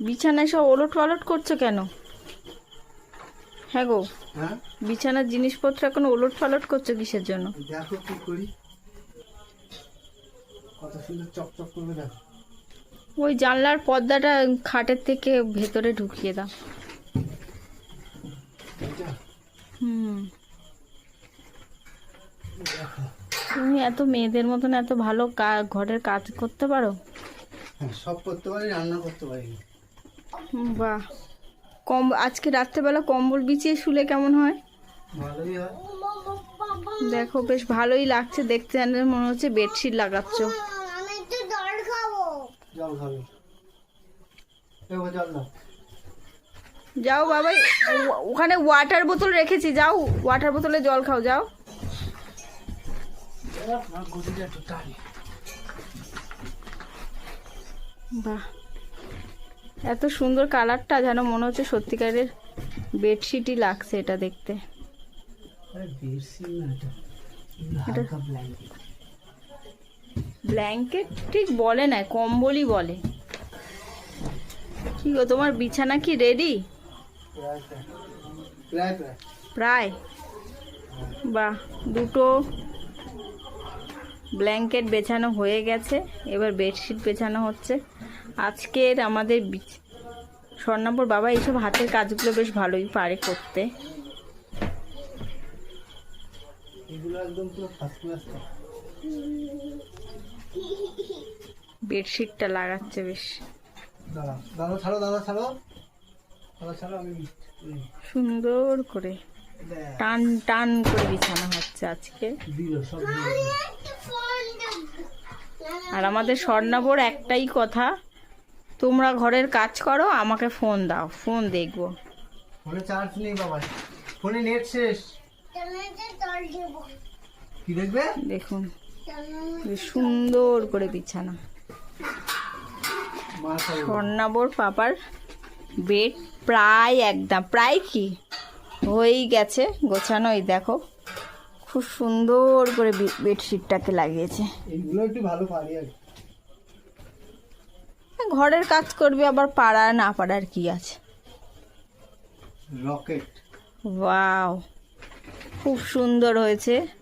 বিছানায় সব ওলট পালট করছ কেন? হ্যাঁ গো হ্যাঁ? বিছানার জিনিসপত্র এখন ওলট পালট করছ কিসের জন্য? দেখো কি করি। কত সুন্দর চকচক করবে দেখো। ওই জানলার পর্দাটা খাটের থেকে ভেতরে ঢুকিয়ে দাও। হুম। তুমি এত মেয়েদের মতন এত ভালো ঘরের কাজ করতে পারো? হ্যাঁ সব করতে পারি রান্না করতে পারি বাহ। কম আজকে রাত্রেবেলা কম্বল বিছিয়ে শুলে কেমন হয়? দেখো বেশ ভালোই লাগছে দেখতে মনে হচ্ছে বেডশিট লাগাচ্ছ। যাও বাবা ও- ওখানে ওয়াটার বোতল রেখেছি যাও ওয়াটার বোতলে জল খাও যাও। বাহ। এত সুন্দর কালারটা যেন মনে হচ্ছে সত্যিকারের বেডশিটই লাগছে এটা দেখতে। ব্ল্যাঙ্কেট ঠিক বলে না কম্বলই বলে। কি গো তোমার বিছানা কি রেডি প্রায়? বাহ দুটো ব্ল্যাঙ্কেট বেছানো হয়ে গেছে এবার বেডশিট বেছানো হচ্ছে। আজকের আমাদের স্বর্ণাপুর বাবা এইসব হাতের কাজগুলো বেশ ভালোই পারে করতে। এগুলো একদম পুরো ফার্স্ট ক্লাস বেডশিটটা লাগাচ্ছে বেশ। দাদা দাদা ছাড়ো দাদা ছাড়ো। দাদা ছাড়ো আমি সুন্দর করে টান টান করে বিছানো হচ্ছে আজকে। আর আমাদের স্বর্ণাবর একটাই কথা তোমরা ঘরের কাজ করো আমাকে ফোন দাও ফোন দেখব। ফোনে চার্জ নেই বাবা ফোনে নেট শেষ। কি দেখবে? দেখুন সুন্দর করে বিছানা। স্বর্ণাবর পাপার বেড প্রায় একদম প্রায় কি? হয়েই গেছে গোছানো এই দেখো। খুব সুন্দর করে বেডশিটটাকে লাগিয়েছে। এইগুলো একটু ভালো পারি আর। ঘরের কাজ করবি আবার পাড়ার না পাড়ার কি আছে? রকেট ওয়াও খুব সুন্দর হয়েছে।